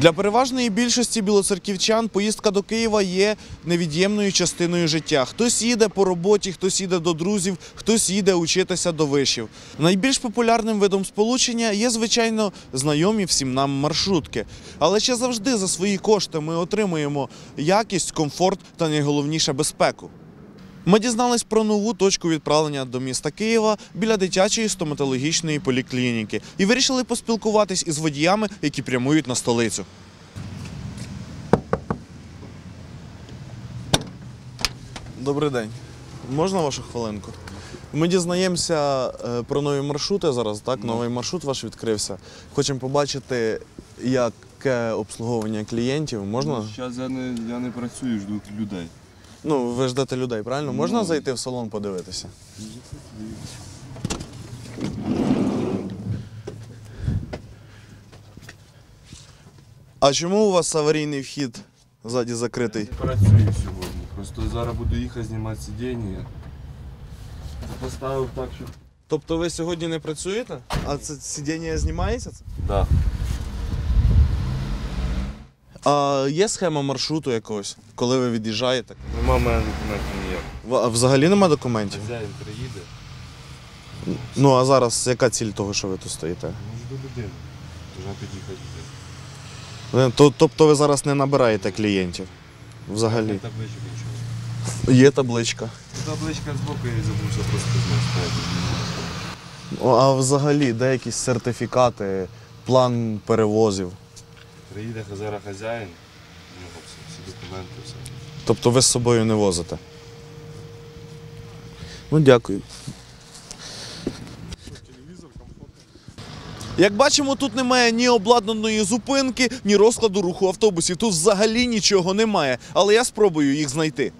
Для переважної більшості білоцерківчан поїздка до Києва є невід'ємною частиною життя. Хтось їде по роботі, хтось їде до друзів, хтось їде учитися до вишів. Найбільш популярним видом сполучення є, звичайно, знайомі всім нам маршрутки. Але чи завжди за свої кошти ми отримуємо якість, комфорт та найголовніше безпеку? Ми дізнались про нову точку відправлення до міста Києва біля дитячої стоматологічної поліклініки і вирішили поспілкуватись із водіями, які прямують на столицю. Добрий день. Можна вашу хвилинку? Ми дізнаємося е, про нові маршрути зараз. Так, новий маршрут ваш відкрився. Хочемо побачити, яке обслуговування клієнтів. Можна? Зараз я не, я не працюю, жду людей. Ну, ви ждете людей, правильно? Можна Ну. зайти в салон подивитися? А чому у вас аварійний вхід ззаді закритий? Не працюю сьогодні. Просто зараз буду їхати знімати сидіння. Поставив так, що. Тобто ви сьогодні не працюєте? А це сидіння знімається? Це? Да. А є схема маршруту якогось, коли ви від'їжджаєте? Нема в мене документів ніяк. В- А взагалі нема документів? Хазяїн приїде. Ну а зараз яка ціль того, що ви тут стоїте? Ну, жду людину. Должна під'їхати людина. То- Тобто ви зараз не набираєте клієнтів? Взагалі. Табличок нічого. Є табличка. Табличка збоку я забувся просто знати. О, А взагалі, де якісь сертифікати, план перевозів? Приїде зараз хазяїн, у нього всі, всі документи, все. Тобто ви з собою не возите? Ну, дякую. Як бачимо, тут немає ні обладнаної зупинки, ні розкладу руху автобусів. Тут взагалі нічого немає. Але я спробую їх знайти.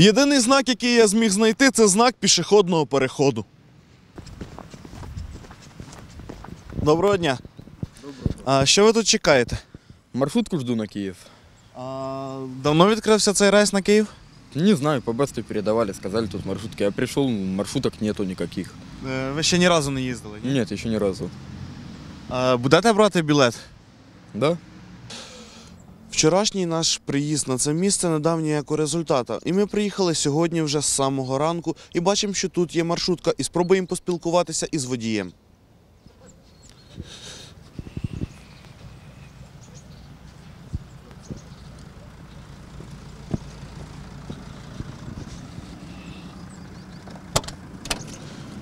Єдиний знак, який я зміг знайти, це знак пішохідного переходу. Доброго дня. А що ви тут чекаєте? Маршрутку жду на Киев. А, давно відкрився цей рейс на Київ? Не знаю, по бэсту передавали, сказали тут маршрутки. Я пришел, маршруток нету никаких. Е, Ви ще ні разу не їздили? Ні? Нет, еще ни разу. А, будете брати білет? Да? Вчорашній наш приїзд на це місце не дав ніякого результату. І ми приїхали сьогодні вже з самого ранку і бачимо, що тут є маршрутка, і спробуємо поспілкуватися із водієм.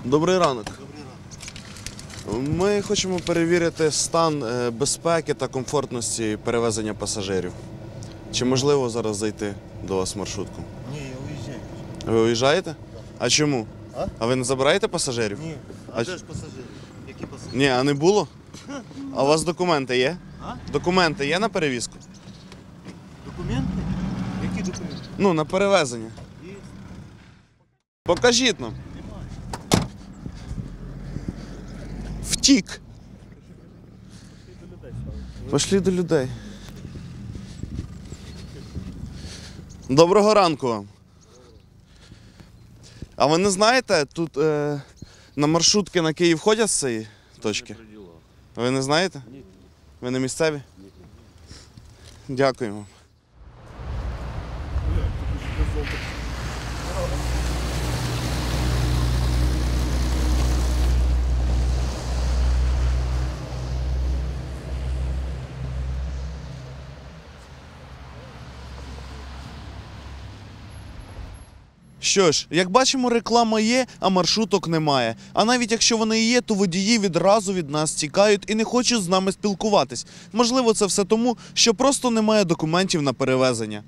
Добрий ранок. Ми хочемо перевірити стан е, безпеки та комфортності перевезення пасажирів. Чи можливо зараз зайти до вас маршрутку? Ні, я уїжджаю. Ви уїжджаєте? А чому? А? А ви не забираєте пасажирів? Ні. А А де ж пасажири? Які пасажири? Ні, а не було? А у вас документи є? А? Документи є на перевізку? Документи? Які документи? Ну, на перевезення. Є. Покажіть нам. Втік. Пошли до людей. Доброго ранку вам. А ви не знаєте, тут е, на маршрутки на Київ ходять з цієї точки? Ви не знаєте? Ні. Ви не місцеві? Дякуємо. Що ж, як бачимо, реклама є, а маршруток немає. А навіть якщо вони і є, то водії відразу від нас тікають і не хочуть з нами спілкуватись. Можливо, це все тому, що просто немає документів на перевезення.